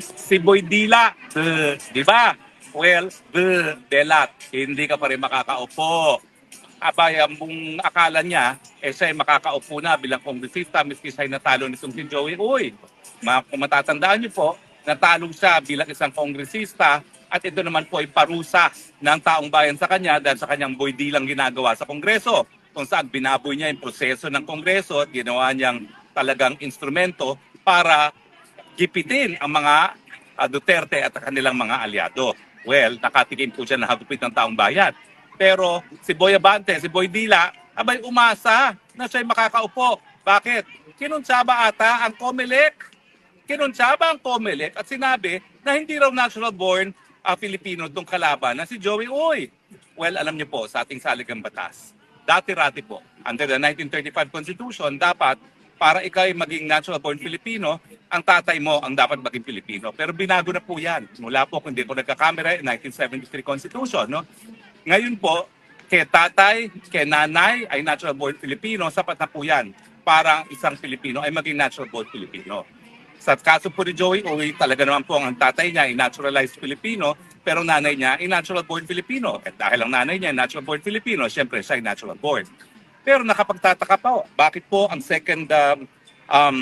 si Boy Dila, di ba? Well, the Delat, hindi ka pa rin makakaupo. Abay, ang akala niya, eh siya ay makakaupo na bilang kongresista, miski siya ay natalo nitong si Joey Uy. Kung matatandaan niyo po, natalo siya bilang isang kongresista at ito naman po ay parusa ng taong bayan sa kanya dahil sa kanyang boy lang ginagawa sa kongreso kung saan binaboy niya yung proseso ng kongreso at ginawa niyang talagang instrumento para gipitin ang mga ah, Duterte at ang kanilang mga aliado. Well, nakatikim po siya na hagupit ng taong bayan. Pero si Boy Abante, si Boy Dila, abay umasa na siya'y makakaupo. Bakit? Kinuntsaba ata ang Comelec. Kinuntsaba ang Comelec at sinabi na hindi raw natural born ah, Filipino itong kalaban na si Joey Uy. Well, alam niyo po, sa ating saligang batas, dati-rati po, under the 1935 Constitution, dapat para ikaw ay maging natural born Filipino, ang tatay mo ang dapat maging Pilipino. Pero binago na po yan. Mula po, kung hindi po nagkakamera, 1973 Constitution. No? Ngayon po, kay tatay, kay nanay ay natural born Filipino, sapat na po yan para ang isang Pilipino ay maging natural born Filipino. Sa kaso po ni Joey Uy, talaga naman po ang tatay niya ay naturalized Filipino, pero nanay niya ay natural born Filipino. At dahil ang nanay niya ay natural born Filipino, syempre siya ay natural born. Pero nakapagtataka pa, bakit po ang second, um, um,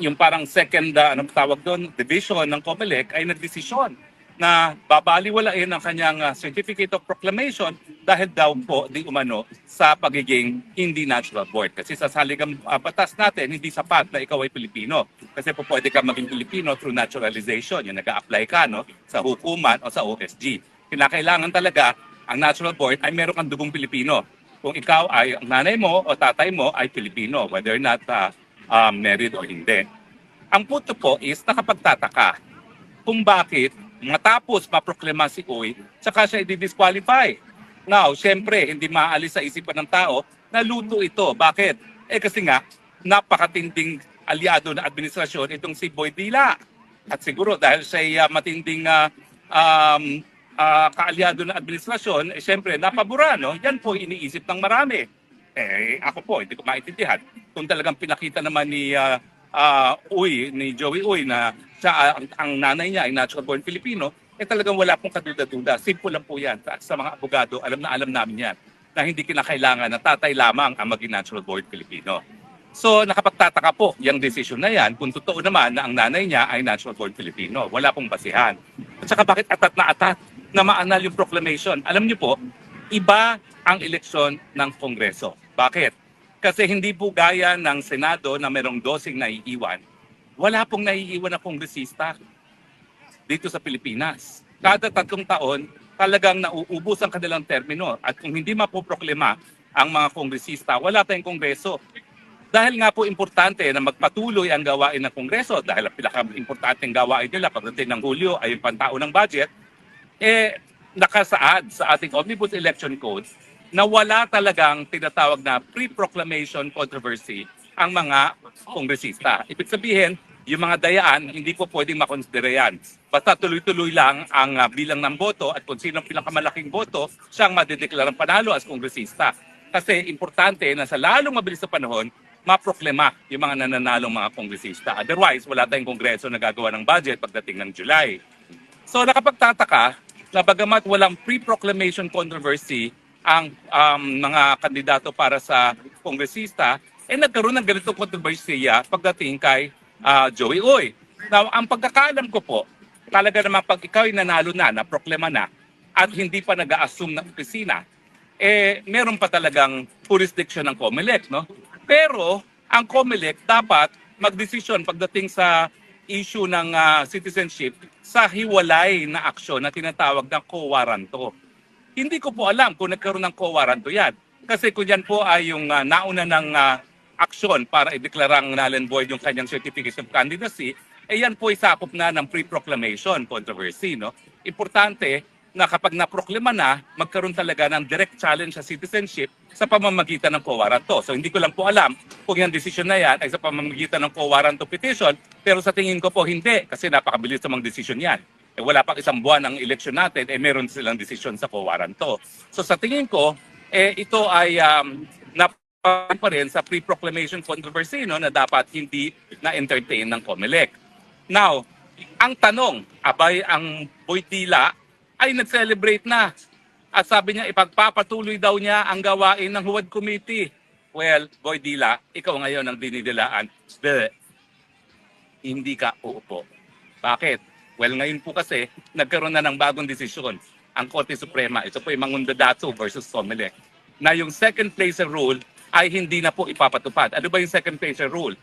yung parang second, uh, anong tawag doon, division ng COMELEC ay nagdesisyon na babaliwalain ang kanyang uh, Certificate of Proclamation dahil daw po di umano sa pagiging hindi natural born. Kasi sa saligang uh, batas natin, hindi sapat na ikaw ay Pilipino. Kasi po pwede ka maging Pilipino through naturalization. Yung nag apply ka no, sa hukuman o sa OSG. Kinakailangan talaga ang natural born ay meron kang dugong Pilipino. Kung ikaw ay, nanay mo o tatay mo ay Pilipino, whether not uh, uh, married or hindi. Ang punto po is nakapagtataka kung bakit matapos maproklama si Uy, saka siya i-disqualify. Now, syempre, hindi maalis sa isipan ng tao na luto ito. Bakit? Eh kasi nga, napakatinding aliado ng administrasyon itong si Boy Dila. At siguro dahil siya uh, matinding uh, um, uh, kaalyado ng administrasyon, eh, syempre, napabura, no? Yan po iniisip ng marami. Eh, ako po, hindi ko maintindihan. Kung talagang pinakita naman ni uh, uh, Uy, ni Joey Uy na siya, ang, ang nanay niya ay natural born Filipino, eh talagang wala pong kaduda-duda. Simple lang po yan. Sa, sa mga abogado, alam na alam namin yan na hindi kinakailangan na tatay lamang ang maging natural born Filipino. So nakapagtataka po yung decision na yan kung totoo naman na ang nanay niya ay natural born Filipino. Wala pong basihan. At saka bakit atat na atat na maanal yung proclamation? Alam niyo po, iba ang eleksyon ng Kongreso. Bakit? Kasi hindi po gaya ng Senado na merong dosing naiiwan, wala pong naiiwan na kongresista dito sa Pilipinas. Kada tatlong taon, talagang nauubos ang kanilang termino. At kung hindi mapoproklima ang mga kongresista, wala tayong kongreso. Dahil nga po importante na magpatuloy ang gawain ng kongreso, dahil ang pinaka-importanteng gawain nila pagdating ng Hulyo ay yung pantao ng budget, eh nakasaad sa ating Omnibus Election Code na wala talagang tinatawag na pre-proclamation controversy ang mga kongresista. Ibig sabihin, yung mga dayaan, hindi po pwedeng makonsidera yan. Basta tuloy-tuloy lang ang uh, bilang ng boto at kung sino ang pinakamalaking boto, siyang madideklarang panalo as kongresista. Kasi importante na sa lalong mabilis na panahon, maproklema yung mga nananalong mga kongresista. Otherwise, wala tayong kongreso na gagawa ng budget pagdating ng July. So nakapagtataka na bagamat walang pre-proclamation controversy ang um, mga kandidato para sa kongresista, eh nagkaroon ng ganitong kontrobersiya pagdating kay ah, Joey Uy. Now, ang pagkakaalam ko po, talaga naman pag ikaw ay nanalo na, na proklema na, at hindi pa nag assume ng opisina, eh meron pa talagang jurisdiction ng COMELEC, no? Pero ang COMELEC dapat magdesisyon pagdating sa issue ng ah, citizenship sa hiwalay na aksyon na tinatawag ng co-waranto. Hindi ko po alam kung nagkaroon ng co-waranto yan. Kasi kung yan po ay yung ah, nauna ng ah, aksyon para ideklarang null and void yung kanyang certificate of candidacy, eh yan po isakop na ng pre-proclamation controversy. No? Importante na kapag naproklima na, magkaroon talaga ng direct challenge sa citizenship sa pamamagitan ng co-waranto. So hindi ko lang po alam kung yung decision na yan ay sa pamamagitan ng co-waranto petition, pero sa tingin ko po hindi kasi napakabilis namang decision yan. Eh, wala pang isang buwan ang eleksyon natin, eh meron silang decision sa co-waranto. So sa tingin ko, eh ito ay um, nap pa rin sa pre-proclamation controversy no, na dapat hindi na-entertain ng COMELEC. Now, Ang tanong, abay ang Boytila ay nag-celebrate na. At sabi niya, ipagpapatuloy daw niya ang gawain ng Huwad Committee. Well, Boydila, ikaw ngayon ang dinidilaan. Bleh. Hindi ka uupo. Bakit? Well, ngayon po kasi, nagkaroon na ng bagong desisyon ang Korte Suprema. Ito po yung Mangundadatsu versus Comelec. Na yung second placer rule ay hindi na po ipapatupad. Ano ba yung second placer rule?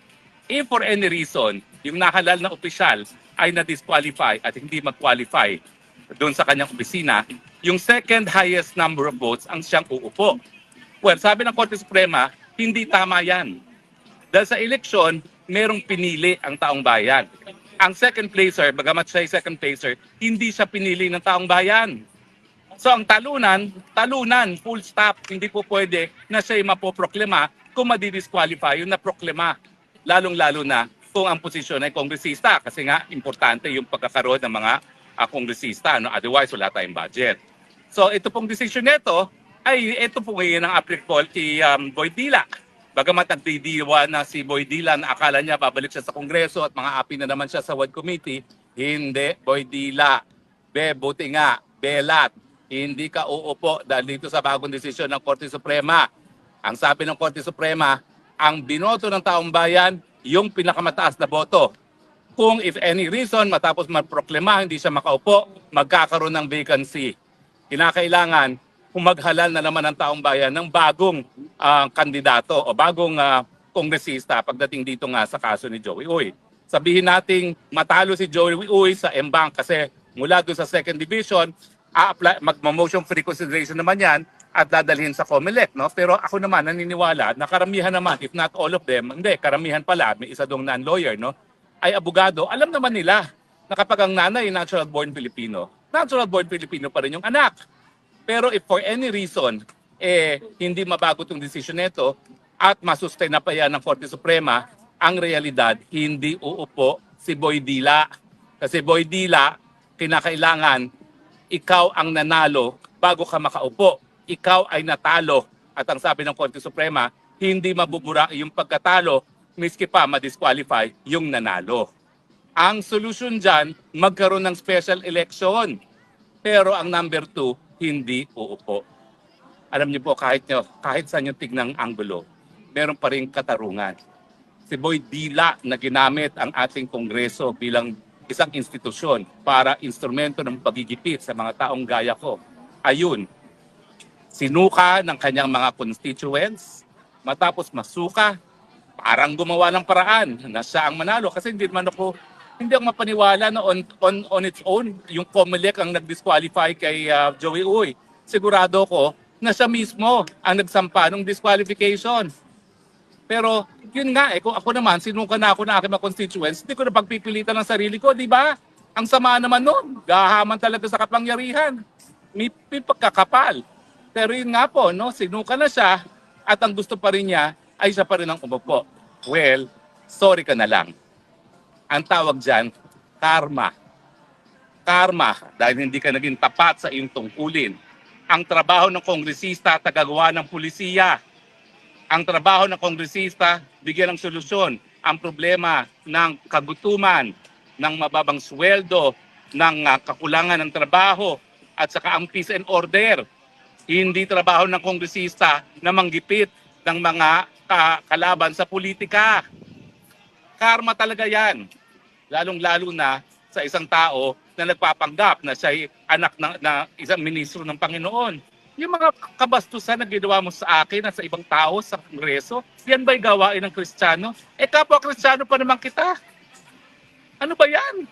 If for any reason, yung nahalal na opisyal ay na-disqualify at hindi mag-qualify doon sa kanyang opisina, yung second highest number of votes ang siyang uupo. Well, sabi ng Korte Suprema, hindi tama yan. Dahil sa eleksyon, merong pinili ang taong bayan. Ang second placer, bagamat siya second placer, hindi siya pinili ng taong bayan. So ang talunan, talunan, full stop. Hindi po pwede na siya ay mapoproklima kung madidisqualify yung naproklima. Lalong-lalo na kung ang posisyon ay kongresista. Kasi nga, importante yung pagkakaroon ng mga ah, kongresista. No? Otherwise, wala tayong budget. So ito pong decision nito ay ito po ngayon ang applicable kay um, Boy Dila. Bagamat nagdidiwa na si Boy Dila na akala niya babalik siya sa Kongreso at mga api na naman siya sa WAD Committee, hindi, Boy Dila. Be, buti nga, belat. Hindi ka uupo dahil dito sa bagong desisyon ng Korte Suprema. Ang sabi ng Korte Suprema, ang binoto ng taong bayan, yung pinakamataas na boto. Kung if any reason matapos magproklema hindi siya makaupo, magkakaroon ng vacancy. Kinakailangan kung maghalal na naman ang taong bayan ng bagong ah, kandidato o bagong ah, kongresista pagdating dito nga sa kaso ni Joey Uy. Sabihin nating matalo si Joey Uy sa M-Bank kasi mula doon sa second division, a-apply, magmo-motion for reconsideration naman yan at dadalhin sa COMELEC. No? Pero ako naman naniniwala na karamihan naman, if not all of them, hindi, karamihan pala, may isa dong non-lawyer, no? Ay abogado, alam naman nila na kapag ang nanay natural born Filipino, natural born Filipino pa rin yung anak. Pero if for any reason, eh, hindi mabago itong desisyon nito at masustain na pa yan ng Korte Suprema, ang realidad, hindi uupo si Boy Dila. Kasi Boy Dila, kinakailangan ikaw ang nanalo bago ka makaupo. Ikaw ay natalo. At ang sabi ng Korte Suprema, hindi mabubura yung pagkatalo miski pa ma-disqualify yung nanalo. Ang solusyon dyan, magkaroon ng special election. Pero ang number two, hindi uupo. Alam niyo po, kahit, nyo, kahit saan yung tignang anggulo, meron pa rin katarungan. Si Boy Dila na ginamit ang ating kongreso bilang isang institusyon para instrumento ng pagigipit sa mga taong gaya ko. Ayun, sinuka ng kanyang mga constituents, matapos masuka, parang gumawa ng paraan na siya ang manalo kasi hindi man ako hindi ako mapaniwala na on, on, on its own yung Comelec ang nag-disqualify kay ah, Joey Uy. Sigurado ko na siya mismo ang nagsampa ng disqualification. Pero yun nga eh, kung ako naman, sinuka na ako ng aking mga constituents, hindi ko na pagpipilitan ng sarili ko, di ba? Ang sama naman nun, gahaman talaga sa kapangyarihan. May, may pagkakapal. Pero yun nga po, no, sinuka na siya at ang gusto pa rin niya ay siya pa rin ang umupo. Well, sorry ka na lang. Ang tawag dyan, karma. Karma, dahil hindi ka naging tapat sa iyong tungkulin. Ang trabaho ng kongresista, tagagawa ng pulisiya. Ang trabaho ng kongresista, bigyan ng solusyon. Ang problema ng kagutuman, ng mababang sweldo, ng ah, kakulangan ng trabaho, at saka ang peace and order. Hindi trabaho ng kongresista na manggipit ng mga ka- kalaban sa politika. Karma talaga yan. Lalong-lalo na sa isang tao na nagpapanggap na siya anak ng, na isang ministro ng Panginoon. Yung mga kabastusan na ginawa mo sa akin at sa ibang tao sa Kongreso, yan ba'y gawain ng Kristiyano? Eh kapwa Kristiyano pa naman kita. Ano ba yan?